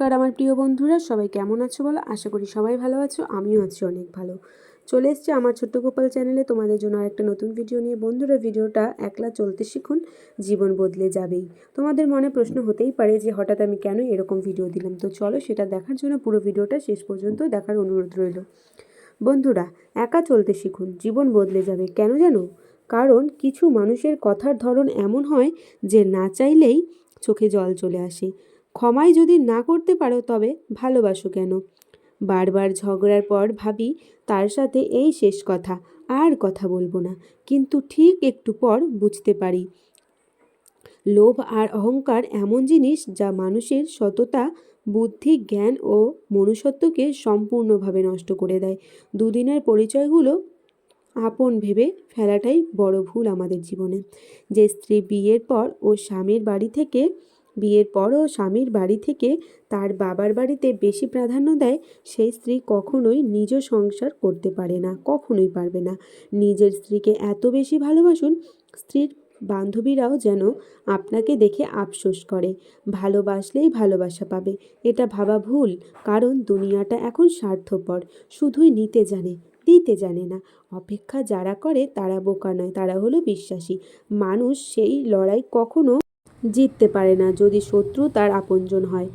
নমস্কার, আমার প্রিয় বন্ধুরা, সবাই কেমন আছো বলো? আশা করি সবাই ভালো আছো, আমিও আছি অনেক ভালো। চলে এসছে আমার ছোট্ট গোপাল চ্যানেলে, তোমাদের জন্য একটা নতুন ভিডিও নিয়ে। বন্ধুরা, ভিডিওটা একলা চলতে শিখুন, জীবন বদলে যাবেই। তোমাদের মনে প্রশ্ন হতেই পারে যে, হঠাৎ আমি কেন এরকম ভিডিও দিলাম? তো চলো, সেটা দেখার জন্য পুরো ভিডিওটা শেষ পর্যন্ত দেখার অনুরোধ রইল। বন্ধুরা, একা চলতে শিখুন, জীবন বদলে যাবে। কেন জানো? কারণ কিছু মানুষের কথার ধরন এমন হয় যে, না চাইলেই চোখে জল চলে আসে। ক্ষমাই যদি না করতে পারো তবে ভালোবাসো কেন? বারবার ঝগড়ার পর ভাবি তার সাথে এই শেষ কথা, আর কথা বলব না। কিন্তু ঠিক একটু পর বুঝতে পারি। লোভ আর অহংকার এমন জিনিস যা মানুষের সততা, বুদ্ধি, জ্ঞান ও মনুষ্যত্বকে সম্পূর্ণভাবে নষ্ট করে দেয়। দুদিনের পরিচয়গুলো আপন ভেবে ফেলাটাই বড় ভুল আমাদের জীবনে। যে স্ত্রী বিয়ের পর ও স্বামীর বাড়ি থেকে বিয়ের পরও স্বামীর বাড়ি থেকে তার বাবার বাড়িতে বেশি প্রাধান্য দেয়, সেই স্ত্রী কখনোই নিজ সংসার করতে পারে না, কখনোই পারবে না। নিজের স্ত্রীকে এত বেশি ভালোবাসুন, স্ত্রীর বান্ধবীরাও যেন আপনাকে দেখে আফসোস করে। ভালোবাসলেই ভালোবাসা পাবে, এটা ভাবা ভুল, কারণ দুনিয়াটা এখন স্বার্থপর, শুধুই নিতে জানে দিতে জানে না। অপেক্ষা যারা করে তারা বোকা নয়, তারা হলো বিশ্বাসী। মানুষ সেই লড়াই কখনো জিততে পারে না যদি শত্রু তার আপনজন হয়।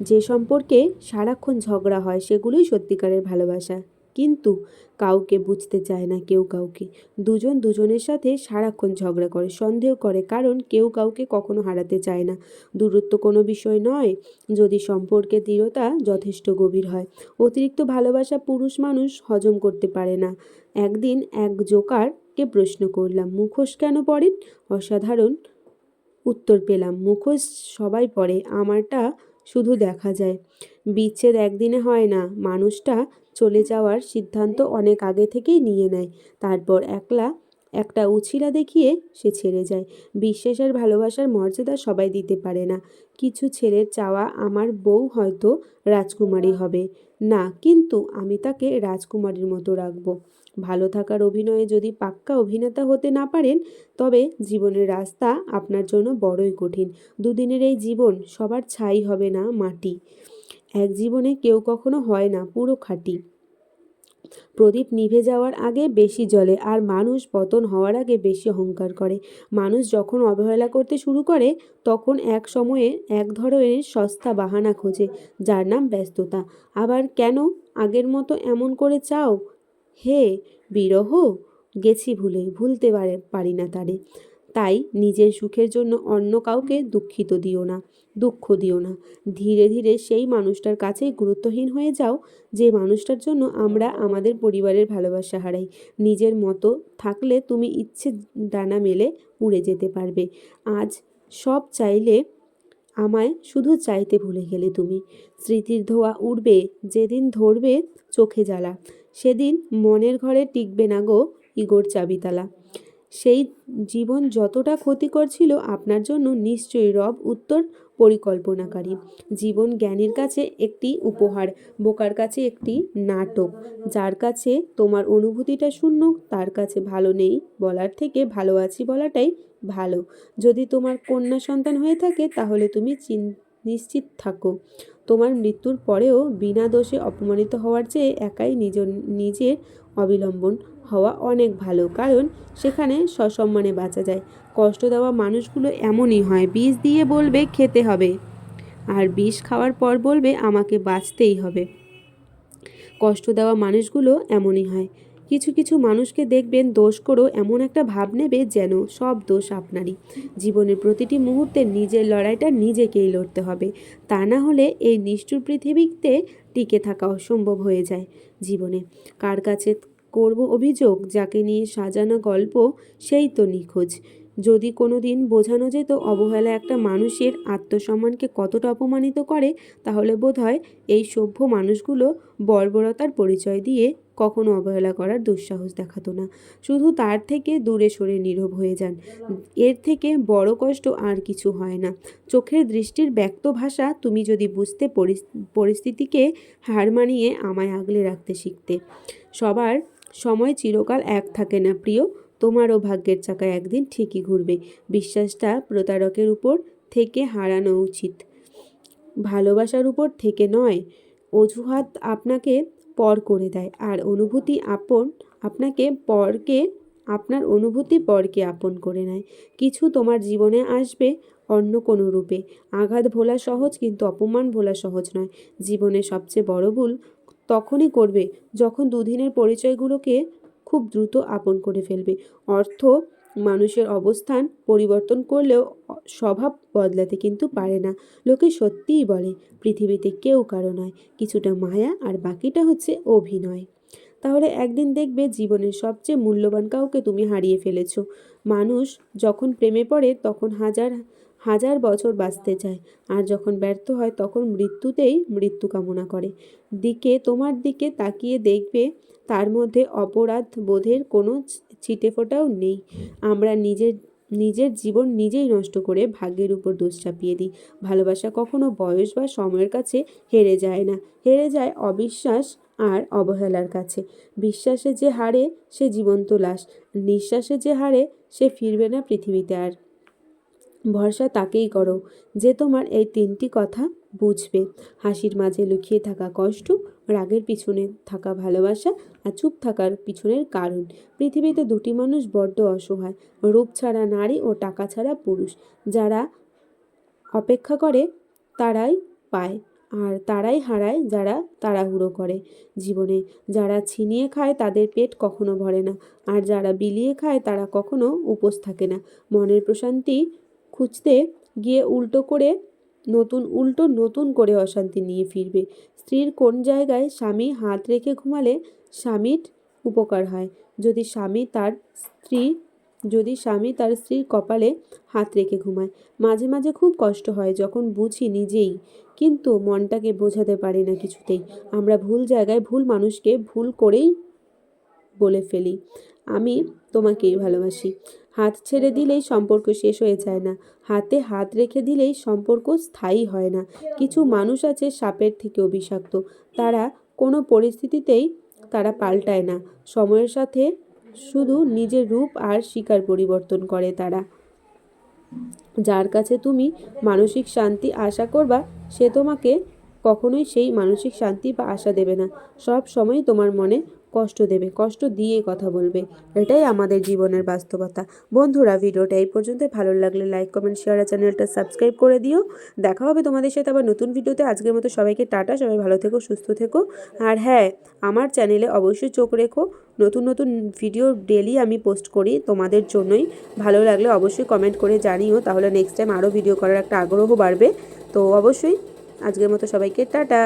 যে সম্পর্কে সারাক্ষণ ঝগড়া হয় সেগুলোই সত্যিকারের ভালোবাসা। কিন্তু কাউকে বুঝতে চায় না কেউ কাউকে। দুজন দুজনের সাথে সারাক্ষণ ঝগড়া করে, সন্দেহ করে। কারণ কেউ কাউকে কখনো হারাতে চায় না। দূরত্ব কোনো বিষয় নয় যদি সম্পর্কে দৃঢ়তা যথেষ্ট গভীর হয়। অতিরিক্ত ভালোবাসা পুরুষ মানুষ হজম করতে পারে না। একদিন এক জোকারকে প্রশ্ন করলাম, মুখোশ কেন পড়েন অসাধারণ উত্তর পেলাম। মুখোশ সবাই পড়ে আমারটা শুধু দেখা যায়। বিচ্ছেদ একদিনে হয় না, মানুষটা চলে যাওয়ার সিদ্ধান্ত অনেক আগে থেকেই নিয়ে নেয়। তারপর একলা একটা উছিলা দেখিয়ে সে ছেড়ে যায়। বিশ্বাস আর ভালোবাসার মর্যাদা সবাই দিতে পারে না। কিছু ছেলের চাওয়া আমার বউ হয়তো রাজকুমারী হবে। না, কিন্তু আমি তাকে রাজকুমারীর মতো রাখব। ভালো থাকার অভিনয়ে যদি পাক্কা অভিনেতা হতে না পারেন, তবে জীবনের রাস্তা আপনার জন্য বড়ই কঠিন। দুদিনের এই জীবন সবার ছাই হবে না মাটি। এক জীবনে কেউ কখনো হয় না পুরো খাঁটি। প্রদীপ নিভে যাওয়ার আগে বেশি জলে আর মানুষ পতন হওয়ার আগে বেশি অহংকার করে। মানুষ যখন অবহেলা করতে শুরু করে, তখন এক সময়ে এক ধরনের সস্তা বাহানা খোঁজে, যার নাম ব্যস্ততা। আবার কেন আগের মতো এমন করে চাও? হে বিরহ, গেছি ভুলে, ভুলতে পারে, পারি না তারে। তাই নিজের সুখের জন্য অন্য কাউকে দুঃখিত দিও না, দুঃখ দিও না। ধীরে ধীরে সেই মানুষটার কাছেই গুরুত্বহীন হয়ে যাও, যে মানুষটার জন্য আমরা আমাদের পরিবারের ভালোবাসা হারাই। নিজের মতো থাকলে তুমি ইচ্ছে ডানা মেলে উড়ে যেতে পারবে। আজ সব চাইলে আমায় শুধু চাইতে ভুলে গেলে তুমি। স্মৃতির ধোয়া উড়বে, যেদিন ধরবে চোখে জ্বালা। সেদিন মনের ঘরে টিকবে না গো ইগোর চাবিতালা। সেই জীবন যতটা ক্ষতিকর ছিল আপনার জন্য নিশ্চয়ই রব উত্তর পরিকল্পনাকারী। জীবন জ্ঞানীর কাছে একটি উপহার, বোকার কাছে একটি নাটক। যার কাছে তোমার অনুভূতিটা শূন্য, তার কাছে ভালো নেই বলার থেকে ভালো আছি বলাটাই ভালো। যদি তোমার কন্যা সন্তান হয়ে থাকে তাহলে তুমি নিশ্চিত থাকো। তোমার মৃত্যুর পরেও বিনা দোষে অপমানিত হওয়ার চেয়ে একাই নিজ, নিজের অবিলম্বন হওয়া অনেক ভালো। কারণ সেখানে সসম্মানে বাঁচা যায়। কষ্ট দেওয়া মানুষগুলো এমনই হয়, বিষ দিয়ে বলবে খেতে হবে আর বিষ খাওয়ার পর বলবে আমাকে বাঁচতেই হবে। কষ্ট দেওয়া মানুষগুলো এমনই হয়। কিছু কিছু মানুষকে দেখবেন দোষ করো এমন একটা ভাব নেবে যেন সব দোষ আপনারই। জীবনের প্রতিটি মুহূর্তে নিজের লড়াইটা নিজেকেই লড়তে হবে। তা না হলে এই নিষ্ঠুর পৃথিবীতে টিকে থাকা অসম্ভব হয়ে যায় জীবনে। কার কাছে করব অভিযোগ, যাকে নিয়ে সাজানো গল্প, সেই তো নিখোঁজ। যদি কোনো দিন বোঝানো যেত অবহেলা একটা মানুষের আত্মসম্মানকে কতটা অপমানিত করে, তাহলে বোধ হয় এই সভ্য মানুষগুলো বর্বরতার পরিচয় দিয়ে কখনো অবহেলা করার দুঃসাহস দেখাতো না। শুধু তার থেকে দূরে সরে নীরব হয়ে যান। এর থেকে বড় কষ্ট আর কিছু হয় না। চোখের দৃষ্টির ব্যক্ত ভাষা তুমি যদি বুঝতে পরিস্থিতিকে হার মানিয়ে আমায় আগলে রাখতে শিখতে। সবার সময় চিরকাল এক থাকে না প্রিয়। তোমারও ভাগ্যের চাকায় একদিন ঠিকই ঘুরবে। বিশ্বাসটা প্রতারকের উপর থেকে হারানো উচিত। ভালোবাসার উপর থেকে নয়, অজুহাত আপনাকে পর করে দেয়। আর অনুভূতি আপন আপনাকে পরকে, আপনার অনুভূতি পরকে আপন করে নেয়। কিছু তোমার জীবনে আসবে অন্য কোনো রূপে। আঘাত ভোলা সহজ কিন্তু অপমান ভোলা সহজ নয়। জীবনে সবচেয়ে বড় ভুল তখনই করবে যখন দুদিনের পরিচয়গুলোকে খুব দ্রুত আপন করে ফেলবে। অর্থ, মানুষের অবস্থান পরিবর্তন করলেও স্বভাব বদলাতে কিন্তু পারে না। লোকে সত্যিই বলে, পৃথিবীতে কেউ কারও নয়, কিছুটা মায়া আর বাকিটা হচ্ছে অভিনয়। তাহলে একদিন দেখবে জীবনের সবচেয়ে মূল্যবান কাউকে তুমি হারিয়ে ফেলেছো। মানুষ যখন প্রেমে পড়ে, তখন হাজার হাজার বছর বাঁচতে চায়। আর যখন ব্যর্থ হয়, তখন মৃত্যুতেই মৃত্যু কামনা করে। দিকে, তোমার দিকে তাকিয়ে দেখবে, তার মধ্যে অপরাধ বোধের কোনো ছিটে ফোটাও নেই। আমরা নিজের নিজের জীবন নিজেই নষ্ট করে ভাগ্যের উপর দোষ চাপিয়ে দিই। ভালোবাসা কখনো বয়স বা সময়ের কাছে হেরে যায় না। হেরে যায় অবিশ্বাস আর অবহেলার কাছে। বিশ্বাসে যে হারে সে জীবন্ত লাশ। নিঃশ্বাসে যে হারে সে ফিরবে না পৃথিবীতে আর ভরসা তাকেই করো, যে তোমার এই তিনটি কথা বুঝবে। হাসির মাঝে লুকিয়ে থাকা কষ্ট, রাগের পিছনে থাকা ভালোবাসা আর চুপ থাকার পিছনের কারণ। পৃথিবীতে দুটি মানুষ বড্ড অসহায়, রূপ ছাড়া নারী ও টাকা ছাড়া পুরুষ। যারা অপেক্ষা করে, তারাই পায়, আর তারাই হারায় যারা তাড়াহুড়ো করে। জীবনে যারা ছিনিয়ে খায়, তাদের পেট কখনো ভরে না, আর যারা বিলিয়ে খায়, তারা কখনো উপোস থাকে না। মনের প্রশান্তি খুঁজতে গিয়ে উল্টো করে নতুন, উল্টো নতুন করে অশান্তি নিয়ে ফিরবে। স্ত্রীর কোন জায়গায় স্বামী হাত রেখে ঘুমালে স্বামীর উপকার হয়। যদি স্বামী তার স্ত্রী, যদি স্বামী তার স্ত্রীর কপালে হাত রেখে ঘুমায়, মাঝে মাঝে খুব কষ্ট হয় যখন বুঝি নিজেই, কিন্তু মনটাকে বোঝাতে পারি না কিছুতেই। আমরা ভুল জায়গায় ভুল মানুষকে ভুল করেই বলে ফেলি। আমি তোমাকেই ভালোবাসি। হাত ছেড়ে দিলেই সম্পর্ক শেষ হয়ে যায় না। হাতে হাত রেখে দিলেই সম্পর্ক স্থায়ী হয় না। কিছু মানুষ আছে সাপের থেকেও বিষাক্ত তারা কোনো পরিস্থিতিতেই তারা পাল্টায় না। সময়ের সাথে শুধু নিজের রূপ আর শিকার পরিবর্তন করে তারা। যার কাছে তুমি মানসিক শান্তি আশা করবা, সে তোমাকে কখনোই সেই মানসিক শান্তি বা আশা দেবে না। সব সময় তোমার মনে কষ্ট দেবে, কষ্ট দিয়ে কথা বলবে। এটাই আমাদের জীবনের বাস্তবতা। বন্ধুরা, ভিডিওটা এই পর্যন্ত ভালো লাগলে লাইক কমেন্ট শেয়ার চ্যানেলটা সাবস্ক্রাইব করে দিও। দেখা হবে তোমাদের সাথে আবার নতুন ভিডিওতে। আজকের মতো সবাইকে টাটা, সবাই ভালো থেকো, সুস্থ থেকো। আর হ্যাঁ আমার চ্যানেলে অবশ্যই চোখ রেখো। নতুন নতুন ভিডিও ডেলি আমি পোস্ট করি তোমাদের জন্যই। ভালো লাগলে অবশ্যই কমেন্ট করে জানিও। তাহলে নেক্সট টাইম আরও ভিডিও করার একটা আগ্রহ বাড়বে। তো অবশ্যই আজকের মতো সবাইকে টাটা।